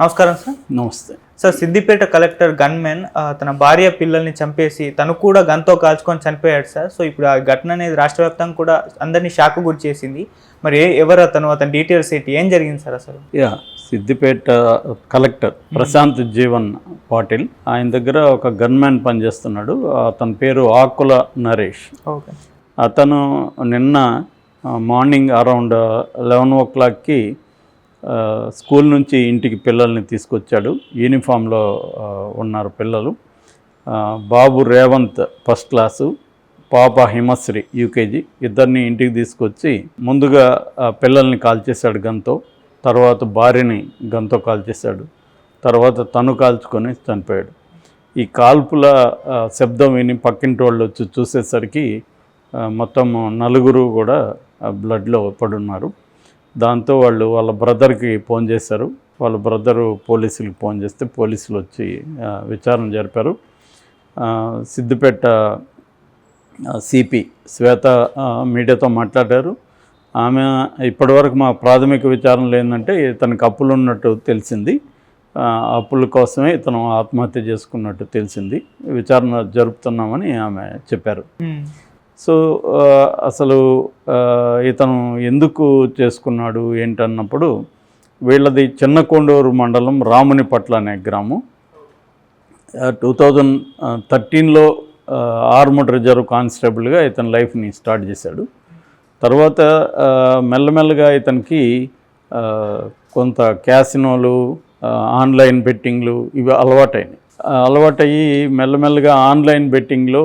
నమస్కారం సార్ నమస్తే. Sir Siddipet collector gunmen తన భార్య పిల్లల్ని చంపేసి తను కూడా గన్తో కాల్చుకొని చనిపోయాడు సార్ సో ఇప్పుడు ఆ ఘటన అనేది రాష్ట్ర వ్యాప్తంగా కూడా అందరినీ షాక్ గురి చేసింది. మరి ఎవరు అతను అతని డీటెయిల్స్ ఏంటి? ఏం జరిగింది సార్ అసలు? యా సిద్దిపేట కలెక్టర్ ప్రశాంత్ జీవన్ పాటిల్ ఆయన దగ్గర ఒక గన్మ్యాన్ పనిచేస్తున్నాడు. అతని పేరు ఆకుల నరేష్. ఓకే. అతను నిన్న మార్నింగ్ అరౌండ్ లెవెన్ ఓ క్లాక్కి స్కూల్ నుంచి ఇంటికి పిల్లల్ని తీసుకొచ్చాడు. యూనిఫామ్లో ఉన్నారు పిల్లలు. బాబు రేవంత్ ఫస్ట్ క్లాసు పాప హిమశ్రీ యూకేజీ ఇద్దరిని ఇంటికి తీసుకొచ్చి ముందుగా పిల్లల్ని పిల్లల్ని కాల్చేశాడు గంతో తర్వాత భార్యని గన్తో కాల్చేశాడు తర్వాత తను కాల్చుకొని చనిపోయాడు. ఈ కాల్పుల శబ్దం విని పక్కింటి వాళ్ళు వచ్చి చూసేసరికి మొత్తం నలుగురు కూడా బ్లడ్లో పడున్నారు. దాంతో వాళ్ళు వాళ్ళ బ్రదర్కి ఫోన్ చేశారు. వాళ్ళ బ్రదరు పోలీసులకు ఫోన్ చేస్తే పోలీసులు వచ్చి విచారణ జరిపారు. సిద్దిపేట సిపి శ్వేత మీడియాతో మాట్లాడారు. ఆమె ఇప్పటివరకు మా ప్రాథమిక విచారణలు ఏంటంటే ఇతనికి అప్పులు ఉన్నట్టు తెలిసింది. అప్పుల కోసమే ఇతను ఆత్మహత్య చేసుకున్నట్టు తెలిసింది. విచారణ జరుపుతున్నామని ఆమె చెప్పారు. సో అసలు ఇతను ఎందుకు చేసుకున్నాడు ఏంటన్నప్పుడు వీళ్ళది చిన్నకొండూరు మండలం రామునిపట్ల అనే గ్రామం. టూ థౌజండ్ థర్టీన్లో ఆర్మడ్ రిజర్వ్ కానిస్టేబుల్గా ఇతని లైఫ్ని స్టార్ట్ చేశాడు. తర్వాత మెల్లమెల్లగా ఇతనికి కొంత క్యాసినోలు ఆన్లైన్ బెట్టింగ్లు ఇవి అలవాటైనాయి. అలవాటయ్యి మెల్లమెల్లగా ఆన్లైన్ బెట్టింగ్లో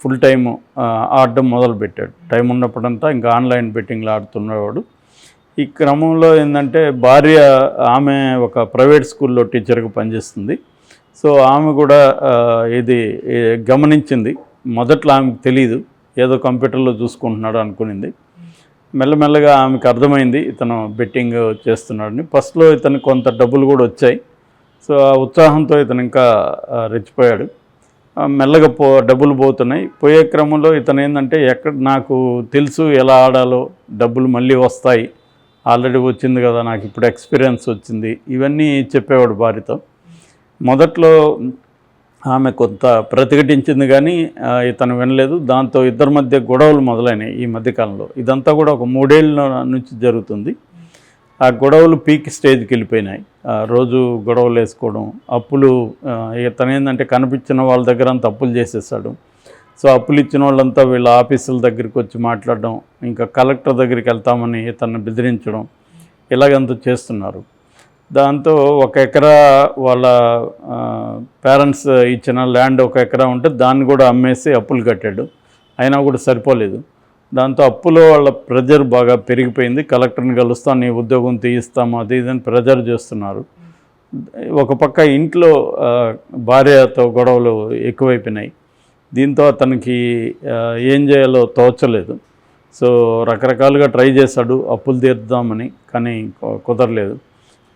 ఫుల్ టైం ఆడడం మొదలుపెట్టాడు. టైం ఉన్నప్పుడంతా ఇంకా ఆన్లైన్ బెట్టింగ్లో ఆడుతున్నవాడు. ఈ క్రమంలో ఏంటంటే భార్య ఆమె ఒక ప్రైవేట్ స్కూల్లో టీచర్గా పనిచేస్తుంది. సో ఆమె కూడా ఇది గమనించింది. మొదట్లో ఆమెకు తెలియదు ఏదో కంప్యూటర్లో చూసుకుంటున్నాడు అనుకునింది. మెల్లమెల్లగా ఆమెకు అర్థమైంది ఇతను బెట్టింగ్ చేస్తున్నాడని. ఫస్ట్లో ఇతను కొంత డబ్బులు కూడా వచ్చాయి. సో ఆ ఉత్సాహంతో ఇతను ఇంకా రెచ్చిపోయాడు. మెల్లగా పో డబ్బులు పోతున్నాయి. పోయే క్రమంలో ఇతను ఏంటంటే ఎక్కడ నాకు తెలుసు ఎలా ఆడాలో డబ్బులు మళ్ళీ వస్తాయి. ఆల్రెడీ వచ్చింది కదా నాకు ఇప్పుడు ఎక్స్పీరియన్స్ వచ్చింది. ఇవన్నీ చెప్పేవాడు భార్యతో. మొదట్లో ఆమె కొంత ప్రతిఘటించింది కానీ ఇతను వినలేదు. దాంతో ఇద్దరి మధ్య గొడవలు మొదలైనాయి ఈ మధ్యకాలంలో. ఇదంతా కూడా ఒక మూడేళ్ళ నుంచి జరుగుతుంది. ఆ గొడవలు పీక్ స్టేజ్కి వెళ్ళిపోయినాయి. ఆ, రోజు గొడవలు వేసుకోవడం అప్పులు ఇతనేందంటే ఇతను ఏంటంటే కనిపించిన వాళ్ళ దగ్గర అంతా అప్పులు చేసేసాడు సో అప్పులు ఇచ్చిన వాళ్ళంతా వీళ్ళ ఆఫీసుల దగ్గరికి వచ్చి మాట్లాడడం ఇంకా కలెక్టర్ దగ్గరికి వెళ్తామని ఇతన్ని బెదిరించడం ఇలాగంతా చేస్తున్నారు. దాంతో ఒక ఎకరా వాళ్ళ పేరెంట్స్ ఇచ్చిన ల్యాండ్ ఒక ఎకరా ఉంటే దాన్ని కూడా అమ్మేసి అప్పులు కట్టాడు. అయినా కూడా సరిపోలేదు. దాంతో అప్పులో వాళ్ళ ప్రెజర్ బాగా పెరిగిపోయింది. కలెక్టర్ని కలుస్తాను నీ ఉద్యోగం తీయిస్తాము అది ఇదని ప్రెజర్ చేస్తున్నారు. ఒక పక్క ఇంట్లో భార్యతో గొడవలు ఎక్కువైపోయినాయి. దీంతో అతనికి ఏం చేయాలో తోచలేదు. సో రకరకాలుగా ట్రై చేశాడు అప్పులు తీర్దామని కానీ కుదరలేదు.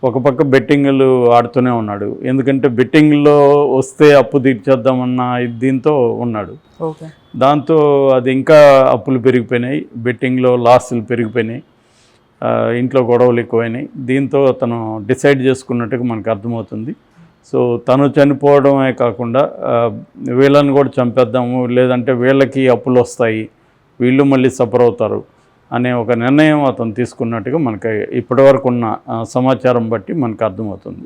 ఒక పక్క బెట్టింగ్లు ఆడుతూనే ఉన్నాడు. ఎందుకంటే బెట్టింగ్లో వస్తే అప్పు తీర్చేద్దామన్న దీంతో ఉన్నాడు. దాంతో అది ఇంకా అప్పులు పెరిగిపోయినాయి. బెట్టింగ్లో లాసులు పెరిగిపోయినాయి. ఇంట్లో గొడవలు ఎక్కువైనాయి. దీంతో తను డిసైడ్ చేసుకున్నట్టుగా మనకు అర్థమవుతుంది. సో తను చనిపోవడమే కాకుండా వీళ్ళని కూడా చంపేద్దాము లేదంటే వీళ్ళకి అప్పులు వస్తాయి. వీళ్ళు మళ్ళీ సఫర్ అవుతారు. అనే ఒక నిర్ణయం అతను తీసుకున్నట్టుగా మనకి ఇప్పటివరకు ఉన్న సమాచారం బట్టి మనకు అర్థమవుతుంది.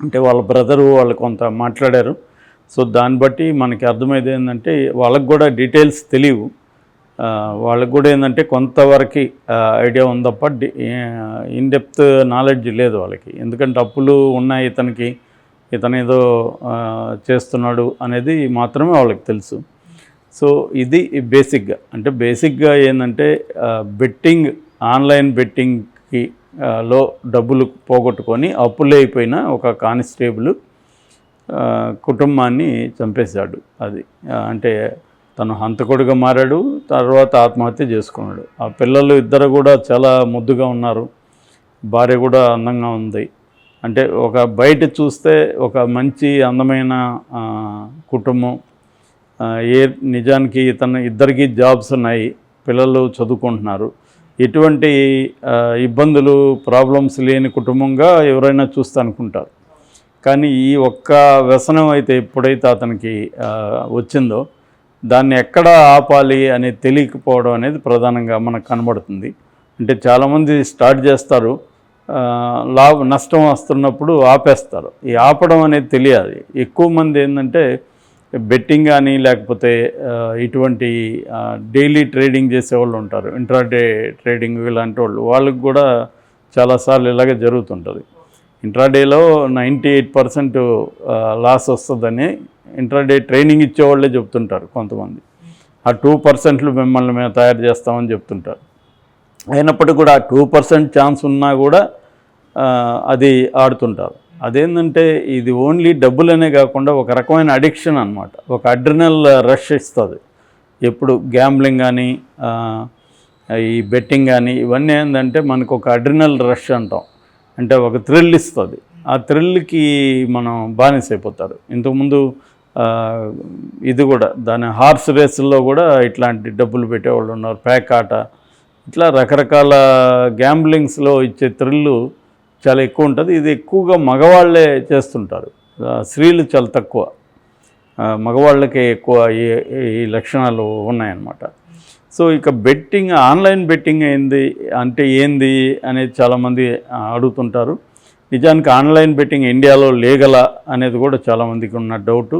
అంటే వాళ్ళ బ్రదరు వాళ్ళు కొంత మాట్లాడారు. సో దాన్ని బట్టి మనకి అర్థమైంది ఏంటంటే వాళ్ళకు కూడా డీటెయిల్స్ తెలియవు. వాళ్ళకు వాళ్ళకి కూడా ఏంటంటే కొంతవరకు ఐడియా ఉంది తప్ప ఇన్ డెప్త్ నాలెడ్జ్ లేదు వాళ్ళకి. ఎందుకంటే అప్పులు ఉన్నాయి ఇతనికి ఇతను ఏదో చేస్తున్నాడు అనేది మాత్రమే వాళ్ళకి తెలుసు. సో ఇది బేసిక్గా అంటే బేసిక్గా ఏంటంటే బెట్టింగ్ ఆన్లైన్ బెట్టింగ్కి లో డబ్బులు పోగొట్టుకొని అప్పులు అయిపోయిన ఒక కానిస్టేబుల్ కుటుంబాన్ని చంపేశాడు అది. అంటే తను హంతకుడిగా మారాడు తర్వాత ఆత్మహత్య చేసుకున్నాడు. ఆ పిల్లలు ఇద్దరు కూడా చాలా ముద్దుగా ఉన్నారు. భార్య కూడా అందంగా ఉంది. అంటే ఒక బయట చూస్తే ఒక మంచి అందమైన కుటుంబం ఏ నిజానికి ఇతను ఇద్దరికి జాబ్స్ ఉన్నాయి పిల్లలు చదువుకుంటున్నారు. ఎటువంటి ఇబ్బందులు ప్రాబ్లమ్స్ లేని కుటుంబంగా ఎవరైనా చూస్తానుకుంటారు కానీ ఈ ఒక్క వ్యసనం అయితే ఎప్పుడైతే అతనికి వచ్చిందో దాన్ని ఎక్కడ ఆపాలి అనేది తెలియకపోవడం అనేది ప్రధానంగా మనకు కనబడుతుంది. అంటే చాలామంది స్టార్ట్ చేస్తారు లాభ నష్టం వస్తున్నప్పుడు ఆపేస్తారు. ఈ ఆపడం అనేది తెలియాలి. ఎక్కువ మంది ఏంటంటే బెట్టింగ్ కానీ లేకపోతే ఇటువంటి డైలీ ట్రేడింగ్ చేసేవాళ్ళు ఉంటారు. ఇంట్రాడే ట్రేడింగ్ ఇలాంటి వాళ్ళు. వాళ్ళకి కూడా చాలాసార్లు ఇలాగే జరుగుతుంటుంది. ఇంట్రాడేలో నైంటీ ఎయిట్ పర్సెంట్ లాస్ వస్తుందని ఇంట్రాడే ట్రైనింగ్ ఇచ్చేవాళ్ళే చెప్తుంటారు కొంతమంది. ఆ టూ పర్సెంట్లు మిమ్మల్ని మేము తయారు చేస్తామని చెప్తుంటారు. అయినప్పటికీ కూడా ఆ టూ పర్సెంట్ ఛాన్స్ ఉన్నా కూడా అది ఆడుతుంటారు. అదేంటంటే ఇది ఓన్లీ డబ్బులనే కాకుండా ఒక రకమైన అడిక్షన్ అన్నమాట. ఒక అడ్రినల్ రష్ ఇస్తుంది. ఎప్పుడు గ్యాంబ్లింగ్ కానీ ఈ బెట్టింగ్ కానీ ఇవన్నీ ఏంటంటే మనకు ఒక అడ్రినల్ రష్ అంటాం. అంటే ఒక థ్రిల్ ఇస్తుంది. ఆ థ్రిల్కి మనం బానిసైపోతారు. ఇంతకుముందు ఇది కూడా దాని హార్స్ రేసుల్లో కూడా ఇట్లాంటి డబ్బులు పెట్టేవాళ్ళు ఉన్నారు. ప్యాక్ ఆట. ఇట్లా రకరకాల గ్యాంబ్లింగ్స్లో ఇచ్చే థ్రిల్లు చాలా ఎక్కువ ఉంటుంది. ఇది ఎక్కువగా మగవాళ్ళే చేస్తుంటారు. స్త్రీలు చాలా తక్కువ. మగవాళ్ళకే ఎక్కువ ఈ ఈ లక్షణాలు ఉన్నాయన్నమాట. సో ఇక బెట్టింగ్ ఆన్లైన్ బెట్టింగ్ ఏంది అంటే ఏంది అనేది చాలామంది అడుగుతుంటారు. నిజానికి ఆన్లైన్ బెట్టింగ్ ఇండియాలో లేగలా అనేది కూడా చాలామందికి ఉన్న డౌటు.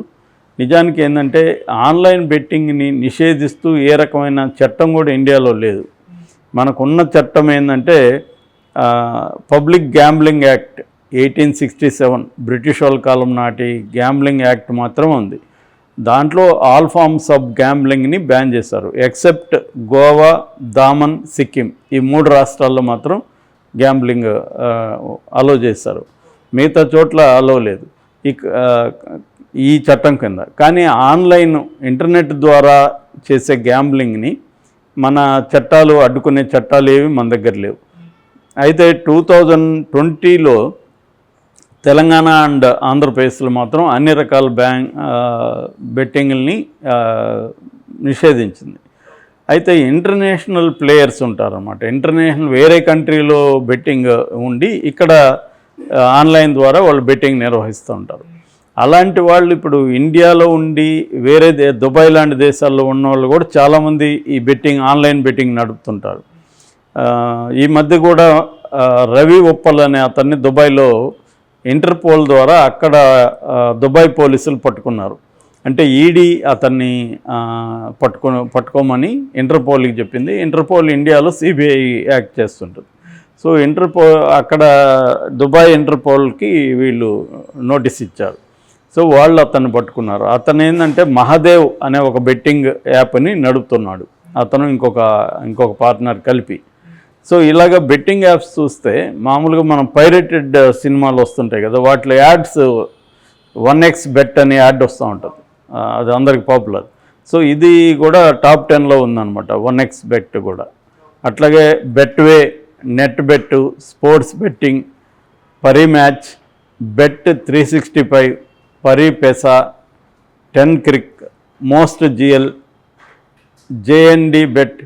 నిజానికి ఏంటంటే ఆన్లైన్ బెట్టింగ్ని నిషేధిస్తూ ఏ రకమైన చట్టం కూడా ఇండియాలో లేదు. మనకున్న చట్టం ఏంటంటే public gambling act eighteen sixty seven British వాళ్ళ కాలం నాటి గ్యాంబ్లింగ్ యాక్ట్ మాత్రం ఉంది. దాంట్లో ఆల్ ఫార్మ్స్ ఆఫ్ గ్యాంబ్లింగ్ని బ్యాన్ చేశారు. ఎక్సెప్ట్ గోవా దామన్ సిక్కిం ఈ మూడు రాష్ట్రాల్లో మాత్రం గ్యాంబ్లింగ్ అలో చేశారు. మిగతా చోట్ల అలో లేదు. ఈ ఈ చట్టం కింద. కానీ ఆన్లైన్ ఇంటర్నెట్ ద్వారా చేసే గ్యాంబ్లింగ్ని మన చట్టాలు అడ్డుకునే చట్టాలు ఏవి మన దగ్గర లేవు. అయితే టూ థౌజండ్ ట్వంటీలో తెలంగాణ అండ్ ఆంధ్రప్రదేశ్లో మాత్రం అన్ని రకాల బ్యాంక్ బెట్టింగ్ని నిషేధించింది. అయితే ఇంటర్నేషనల్ ప్లేయర్స్ ఉంటారన్నమాట. ఇంటర్నేషనల్ వేరే కంట్రీలో బెట్టింగ్ ఉండి ఇక్కడ ఆన్లైన్ ద్వారా వాళ్ళు బెట్టింగ్ నిర్వహిస్తూ ఉంటారు. అలాంటి వాళ్ళు ఇప్పుడు ఇండియాలో ఉండి వేరే దే దుబాయ్ లాంటి దేశాల్లో ఉన్న వాళ్ళు కూడా చాలామంది ఈ బెట్టింగ్ ఆన్లైన్ బెట్టింగ్ నడుపుతుంటారు. ఈ మధ్య కూడా రవి ఉప్పల్ అనే అతన్ని దుబాయ్లో ఇంటర్పోల్ ద్వారా అక్కడ దుబాయ్ పోలీసులు పట్టుకున్నారు. అంటే ఈడీ అతన్ని పట్టుకో పట్టుకోమని ఇంటర్పోల్కి చెప్పింది. ఇంటర్పోల్ ఇండియాలో సిబిఐ యాక్ట్ చేస్తుంటుంది. సో ఇంటర్పో అక్కడ దుబాయ్ ఇంటర్పోల్కి వీళ్ళు నోటీస్ ఇచ్చారు. సో వాళ్ళు అతన్ని పట్టుకున్నారు. అతను ఏంటంటే మహాదేవ్ అనే ఒక బెట్టింగ్ యాప్ని నడుపుతున్నాడు. అతను ఇంకొక ఇంకొక పార్ట్నర్ కలిపి. సో ఇలాగ బెట్టింగ్ యాప్స్ చూస్తే మామూలుగా మనం పైరేటెడ్ సినిమాలు వస్తుంటాయి కదా వాటిలో యాడ్స్ వన్ ఎక్స్ బెట్ అనే యాడ్ వస్తూ ఉంటుంది. అది అందరికి పాపులర్. సో ఇది కూడా టాప్ టెన్లో ఉందన్నమాట వన్ ఎక్స్ బెట్ కూడా. అట్లాగే Betway net bet sports betting Parimatch bet three sixty five Paripesa ten cric most GL JND bet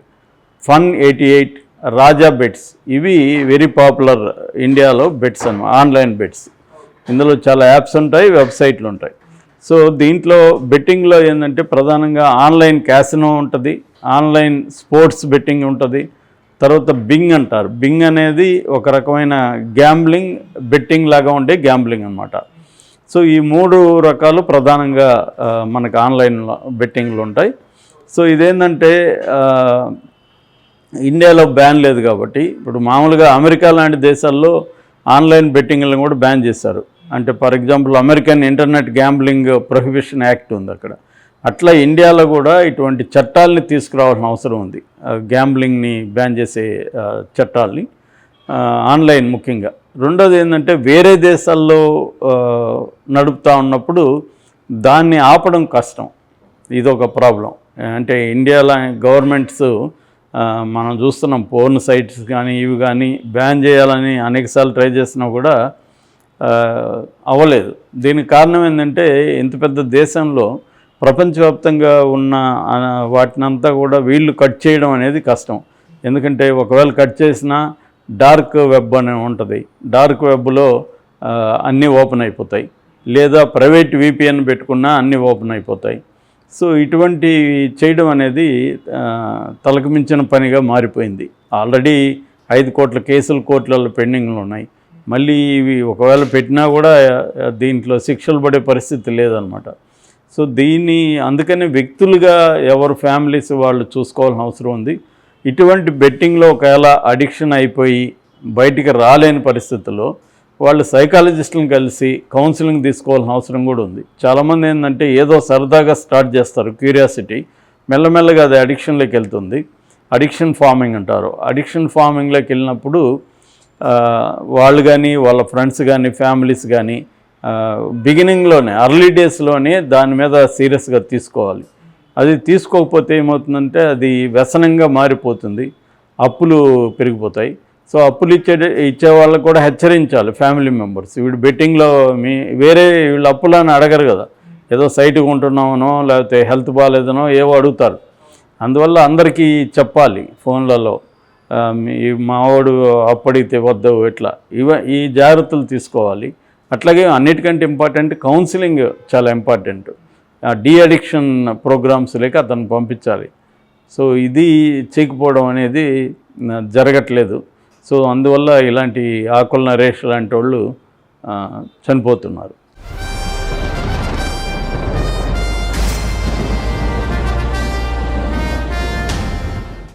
fun eighty eight Rajabets. ఇవి వెరీ పాపులర్ ఇండియాలో బెట్స్ అనమాట ఆన్లైన్ బెట్స్. ఇందులో చాలా యాప్స్ ఉంటాయి వెబ్సైట్లు ఉంటాయి. సో దీంట్లో బెట్టింగ్లో ఏంటంటే ప్రధానంగా ఆన్లైన్ క్యాసినో ఉంటుంది ఆన్లైన్ స్పోర్ట్స్ బెట్టింగ్ ఉంటుంది. తర్వాత బింగ్ అంటారు. బింగ్ అనేది ఒక రకమైన గ్యాంబ్లింగ్ బెట్టింగ్ లాగా ఉండే గ్యాంబ్లింగ్ అనమాట సో ఈ మూడు రకాలు ప్రధానంగా మనకు ఆన్లైన్ బెట్టింగ్లు ఉంటాయి. సో ఇదేంటంటే ఇండియాలో బ్యాన్ లేదు కాబట్టి ఇప్పుడు మామూలుగా అమెరికా లాంటి దేశాల్లో ఆన్లైన్ బెట్టింగ్లను కూడా బ్యాన్ చేశారు. అంటే for example American internet gambling prohibition act ఉంది అక్కడ. అట్లా ఇండియాలో కూడా ఇటువంటి చట్టాలని తీసుకురావాల్సిన అవసరం ఉంది. గ్యాంబ్లింగ్ని బ్యాన్ చేసే చట్టాలని చట్టాల్ని ఆన్లైన్ ముఖ్యంగా. రెండోది ఏంటంటే వేరే దేశాల్లో నడుపుతూ ఉన్నప్పుడు దాన్ని ఆపడం కష్టం. ఇది ఒక ప్రాబ్లం. అంటే ఇండియాలో గవర్నమెంట్స్ మనం చూస్తున్నాం పోర్న్ సైట్స్ కానీ ఇవి కానీ బ్యాన్ చేయాలని అనేకసార్లు ట్రై చేసినా కూడా అవ్వలేదు. దీనికి కారణం ఏంటంటే ఇంత పెద్ద దేశంలో ప్రపంచవ్యాప్తంగా ఉన్న వాటినంతా కూడా వీళ్ళు కట్ చేయడం అనేది కష్టం. ఎందుకంటే ఒకవేళ కట్ చేసినా డార్క్ వెబ్ అని ఉంటుంది. డార్క్ వెబ్లో అన్నీ ఓపెన్ అయిపోతాయి. లేదా ప్రైవేట్ విపిఎన్ పెట్టుకున్నా అన్నీ ఓపెన్ అయిపోతాయి. సో ఇటువంటి చేయడం అనేది తలకమించిన తలకు మించిన పనిగా మారిపోయింది. ఆల్రెడీ ఐదు కోట్ల కేసులు కోట్లలో పెండింగ్లు ఉన్నాయి. మళ్ళీ ఇవి ఒకవేళ పెట్టినా కూడా దీంట్లో శిక్షలు పడే పరిస్థితి లేదనమాట. సో దీన్ని అందుకని వ్యక్తులుగా ఎవరు ఫ్యామిలీస్ వాళ్ళు చూసుకోవాల్సిన అవసరం ఉంది. ఇటువంటి బెట్టింగ్లో ఒకవేళ అడిక్షన్ అయిపోయి బయటికి రాలేని పరిస్థితుల్లో వాళ్ళు సైకాలజిస్టులను కలిసి కౌన్సిలింగ్ తీసుకోవాల్సిన అవసరం కూడా ఉంది. చాలామంది ఏంటంటే ఏదో సరదాగా స్టార్ట్ చేస్తారు క్యూరియాసిటీ. మెల్లమెల్లగా అది అడిక్షన్లోకి వెళ్తుంది. అడిక్షన్ ఫార్మింగ్ అంటారు. అడిక్షన్ ఫార్మింగ్లోకి వెళ్ళినప్పుడు వాళ్ళు కానీ వాళ్ళ ఫ్రెండ్స్ కానీ ఫ్యామిలీస్ కానీ బిగినింగ్లోనే అర్లీ డేస్లోనే దాని మీద సీరియస్గా తీసుకోవాలి. అది తీసుకోకపోతే ఏమవుతుందంటే అది వ్యసనంగా మారిపోతుంది. అప్పులు పెరిగిపోతాయి. సో అప్పులు ఇచ్చే ఇచ్చే వాళ్ళకు కూడా హెచ్చరించాలి ఫ్యామిలీ మెంబర్స్. వీడు బెట్టింగ్లో మీ వేరే వీళ్ళు అప్పులు అని అడగరు కదా. ఏదో సైట్ కొంటున్నామనో లేకపోతే హెల్త్ బాగాలేదనో ఏవో అడుగుతారు. అందువల్ల అందరికీ చెప్పాలి ఫోన్లలో మీ మావాడు అప్పడిగితే వద్దు ఇట్లా. ఇవ ఈ జాగ్రత్తలు తీసుకోవాలి. అట్లాగే అన్నిటికంటే ఇంపార్టెంట్ కౌన్సిలింగ్ చాలా ఇంపార్టెంట్. డీ అడిక్షన్ ప్రోగ్రామ్స్ లేక అతను పంపించాలి. సో ఇది చేయకపోవడం అనేది జరగట్లేదు. సో అందువల్ల ఇలాంటి ఆకుల నరేష్ లాంటి వాళ్ళు చనిపోతున్నారు.